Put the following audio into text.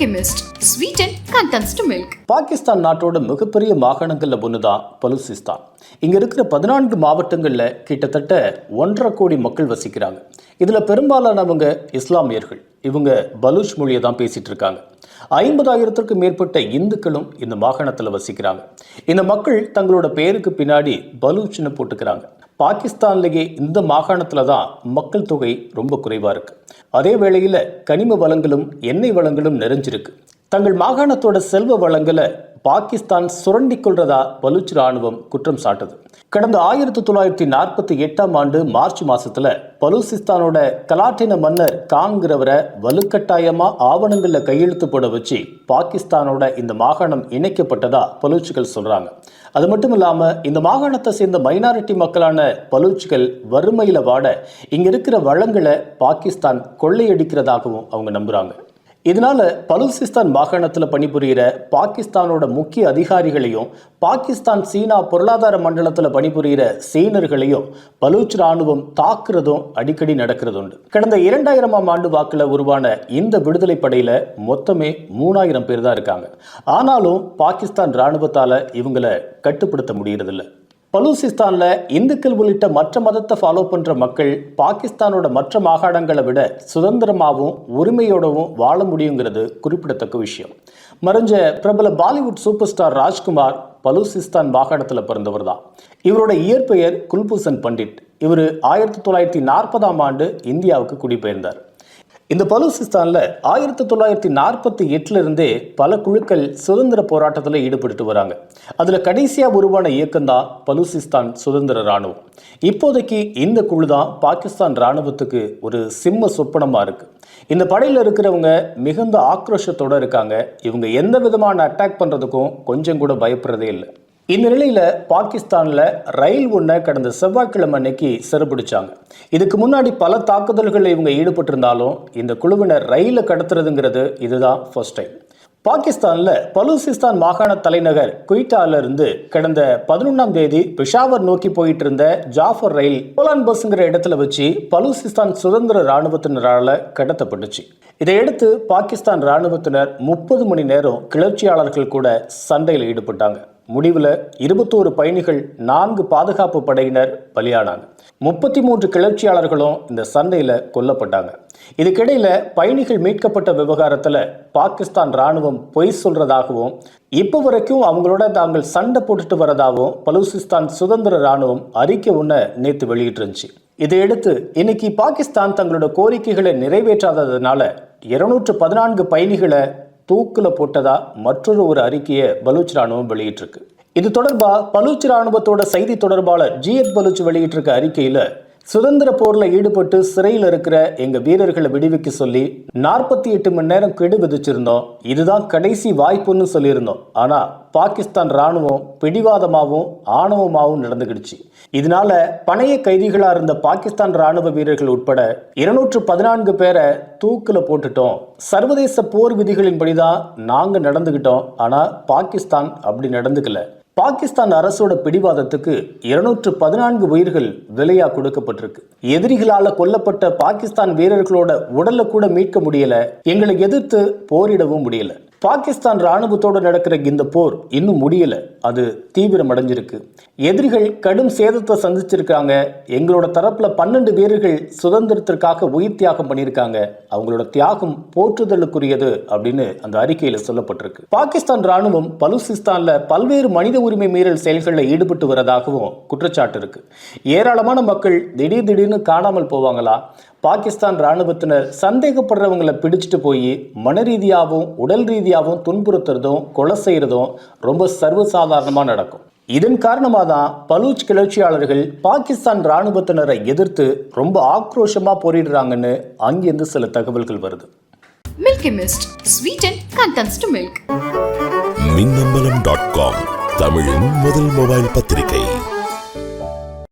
Chemist Mist. Sweeten to milk Pakistan நாட்டோட மிகப்பெரிய மாகாணங்களில் ஒன்று தான் பலூசிஸ்தான். இங்கே இருக்கிற பதினான்கு மாவட்டங்களில் கிட்டத்தட்ட ஒன்றரை கோடி மக்கள் வசிக்கிறாங்க. இதில் பெரும்பாலானவங்க இஸ்லாமியர்கள். இவங்க பலூச் மொழியை தான் பேசிட்டு இருக்காங்க. ஐம்பதாயிரத்திற்கும் மேற்பட்ட இந்துக்களும் இந்த மாகாணத்தில் வசிக்கிறாங்க. இந்த மக்கள் தங்களோட பெயருக்கு பின்னாடி பலூச்னு போட்டுக்கிறாங்க. பாகிஸ்தான்லேயே இந்த மாகாணத்தில் தான் மக்கள் தொகை ரொம்ப குறைவாக இருக்குது அதே வேளையில் கனிம வளங்களும் எண்ணெய் வளங்களும் நிறைஞ்சிருக்கு. தங்கள் மாகாணத்தோட செல்வ வளங்களை பாகிஸ்தான் சுரண்டி கொள்றதா பலூச் ராணுவம் குற்றம் சாட்டுது. கடந்த ஆயிரத்தி தொள்ளாயிரத்தி நாற்பத்தி எட்டாம் ஆண்டு மார்ச் மாசத்துல பலூசிஸ்தானோட கலாட்டின மன்னர் கான்கிறவரை வலுக்கட்டாயமா ஆவணங்கள்ல கையெழுத்து போட வச்சு பாகிஸ்தானோட இந்த மாகாணம் இணைக்கப்பட்டதா பலூச்சுகள் சொல்றாங்க. அது மட்டும் இல்லாம இந்த மாகாணத்தை சேர்ந்த மைனாரிட்டி மக்களான பலூச்சுகள் வறுமையில வாட இங்க இருக்கிற வளங்களை பாகிஸ்தான் கொள்ளையடிக்கிறதாகவும் அவங்க நம்புறாங்க. இதனால பலுசிஸ்தான் மாகாணத்தில் பணிபுரிகிற பாகிஸ்தானோட முக்கிய அதிகாரிகளையும் பாகிஸ்தான் சீனா பொருளாதார மண்டலத்தில் பணிபுரிகிற சீனர்களையும் பலூச் ராணுவம் தாக்குறதும் அடிக்கடி நடக்கிறது உண்டு கடந்த இரண்டாயிரமாம் ஆண்டு வாக்கில் உருவான இந்த விடுதலை படையில் மொத்தமே மூணாயிரம் பேர் தான் இருக்காங்க. ஆனாலும் பாகிஸ்தான் ராணுவத்தால் இவங்களை கட்டுப்படுத்த முடியறதில்ல. பலூசிஸ்தானில் இந்துக்கள் உள்ளிட்ட மற்ற மதத்தை ஃபாலோ பண்ணுற மக்கள் பாகிஸ்தானோட மற்ற மாகாணங்களை விட சுதந்திரமாகவும் உரிமையோடவும் வாழ முடியுங்கிறது குறிப்பிடத்தக்க விஷயம். மறைஞ்ச பிரபல பாலிவுட் சூப்பர் ஸ்டார் ராஜ்குமார் பலூசிஸ்தான் மாகாணத்தில் பிறந்தவர் தான். இவரோட இயற்பெயர் குல்பூசன் பண்டிட். இவர் ஆயிரத்தி தொள்ளாயிரத்தி நாற்பதாம் ஆண்டு இந்தியாவுக்கு குடிபெயர்ந்தார். இந்த பலூசிஸ்தானில் ஆயிரத்தி தொள்ளாயிரத்தி நாற்பத்தி எட்டுல இருந்தே பல குழுக்கள் சுதந்திர போராட்டத்தில் ஈடுபட்டு வராங்க. அதில் கடைசியாக உருவான இயக்கம் தான் பலூசிஸ்தான் சுதந்திர ராணுவம் இப்போதைக்கு இந்த குழு தான் பாகிஸ்தான் ராணுவத்துக்கு ஒரு சிம்ம சொப்பனமாக இருக்கு. இந்த படையில் இருக்கிறவங்க மிகுந்த ஆக்ரோஷத்தோட இருக்காங்க. இவங்க எந்த விதமான அட்டாக் பண்ணுறதுக்கும் கொஞ்சம் கூட பயப்படுறதே இல்லை. இந்த நிலையில் பாகிஸ்தானில் ரயில் ஒன்றை கடந்த செவ்வாய்க்கிழமை அன்னைக்கு சிறப்பிடிச்சாங்க. இதுக்கு முன்னாடி பல தாக்குதல்களில் இவங்க ஈடுபட்டிருந்தாலும் இந்த குழுவினர் ரயிலை கடத்துறதுங்கிறது இதுதான் ஃபர்ஸ்ட் டைம் பாகிஸ்தானில் பலூசிஸ்தான் மாகாண தலைநகர் குயிட்டாலிருந்து கடந்த பதினொன்றாம் தேதி பிஷாவர் நோக்கி போயிட்டு இருந்த ஜாஃபர் ரயில் போலான் பஸ்ங்கிற இடத்துல வச்சு பலூசிஸ்தான் சுதந்திர இராணுவத்தினரால் கடத்தப்பட்டுச்சு. இதையடுத்து பாகிஸ்தான் ராணுவத்தினர் முப்பது மணி நேரம் கிளர்ச்சியாளர்கள் கூட சண்டையில் ஈடுபட்டாங்க. முடிவில் இருபத்தோரு பயணிகள் நான்கு பாதுகாப்பு படையினர் பலியானாங்க. முப்பத்தி மூன்று கிளர்ச்சியாளர்களும் இந்த சண்டையில் கொல்லப்பட்டாங்க. இதுக்கிடையில் பயணிகள் மீட்கப்பட்ட விவகாரத்தில் பாகிஸ்தான் ராணுவம் பொய் சொல்றதாகவும் இப்போ வரைக்கும் அவங்களோட தாங்கள் சண்டை போட்டுட்டு வரதாகவும் பலூசிஸ்தான் சுதந்திர ராணுவம் அறிக்கை ஒன்று நேற்று வெளியிட்டிருந்துச்சு. இதையடுத்து இன்னைக்கு பாகிஸ்தான் தங்களோட கோரிக்கைகளை நிறைவேற்றாததுனால இருநூற்று பதினான்கு பயணிகளை தூக்கில் போட்டதா மற்றொரு ஒரு அறிக்கையை பலூச் ராணுவம் வெளியிட்டிருக்கு. இது தொடர்பாக பலூச் ராணுவத்தோட செய்தி தொடர்பாளர் ஜிஎத் பலூச் வெளியிட்டிருக்க அறிக்கையில் சுதந்திர போரில் ஈடுபட்டு சிறையில் இருக்கிற எங்கள் வீரர்களை விடுவிக்க சொல்லி நாற்பத்தி எட்டு மணி நேரம் கெடு விதிச்சிருந்தோம். இதுதான் கடைசி வாய்ப்புன்னு சொல்லியிருந்தோம். ஆனால் பாகிஸ்தான் ராணுவம் பிடிவாதமாகவும் ஆணவமாகவும் நடந்துக்கிடுச்சு இதனால பணைய கைதிகளாக இருந்த பாகிஸ்தான் ராணுவ வீரர்கள் உட்பட இருநூற்று பதினான்கு பேரை தூக்கில் போட்டுட்டோம். சர்வதேச போர் விதிகளின்படிதான் நாங்கள் நடந்துக்கிட்டோம் ஆனால் பாகிஸ்தான் அப்படி நடந்துக்கல. பாகிஸ்தான் அரசோட பிடிவாதத்துக்கு இருநூற்று பதினான்கு உயிர்கள் விலையா கொடுக்கப்பட்டிருக்கு. எதிரிகளால கொல்லப்பட்ட பாகிஸ்தான் வீரர்களோட உடலை கூட மீட்க முடியல. எங்களை எதிர்த்து போரிடவும் முடியல. பாகிஸ்தான் ராணுவத்தோடு நடக்கிற இந்த போர் இன்னும் முடியல. அது தீவிரம் அடைஞ்சிருக்கு எதிரிகள் கடும் சேதத்தை சந்திச்சிருக்காங்க. எங்களோட தரப்புல பன்னெண்டு வீரர்கள் சுதந்திரத்திற்காக உயிர் தியாகம் பண்ணியிருக்காங்க. அவங்களோட தியாகம் போற்றுதலுக்குரியது அப்படின்னு அந்த அறிக்கையில சொல்லப்பட்டிருக்கு. பாகிஸ்தான் ராணுவம் பலுசிஸ்தான்ல பல்வேறு மனித உரிமை மீறல் செயல்களில் ஈடுபட்டு வரதாகவும் குற்றச்சாட்டு இருக்கு. ஏராளமான மக்கள் திடீர் திடீர்னு காணாமல் போவாங்களா? பாகிஸ்தான் ராணுவத்தினர் சந்தேகப்படுறவங்களை பிடிச்சிட்டு போய் மன ரீதியாகவும் உடல் ரீதியாகவும் துன்புறுத்துறதும் கொலை செய்யறதும் ரொம்ப சர்வசாதாரணமாக நடக்கும் இதன் காரணமாக தான் பலூச் கிளர்ச்சியாளர்கள் பாகிஸ்தான் ராணுவத்தினரை எதிர்த்து ரொம்ப ஆக்ரோஷமாக போரிடுறாங்கன்னு அங்கிருந்து சில தகவல்கள் வருது. Sweeten contents to milk. Minnambalam dot com தமிழின் முதல் மொபைல் பத்திரிகை